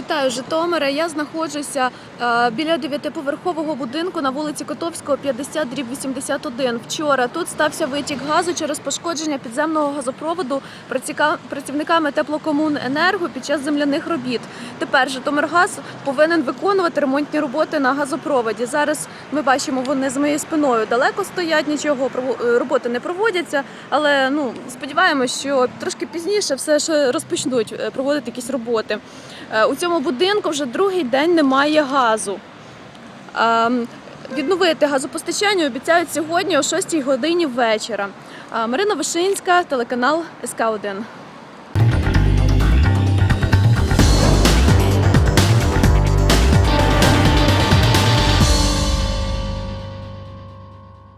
Вітаю, Житомире. Я знаходжуся е, біля дев'ятиповерхового будинку на вулиці Котовського, 50 дріб 81. Вчора тут стався витік газу через пошкодження підземного газопроводу працівниками теплокомуненерго під час земляних робіт. Тепер Житомиргаз повинен виконувати ремонтні роботи на газопроводі. Зараз ми бачимо, вони з моєю спиною далеко стоять, нічого е, роботи не проводяться. Але ну сподіваємось, що трошки пізніше все ж розпочнуть е, проводити якісь роботи. У цьому будинку вже другий день немає газу. Ем, Відновити газопостачання обіцяють сьогодні о 6 годині вечора. Е, Марина Вишинська, телеканал СК 1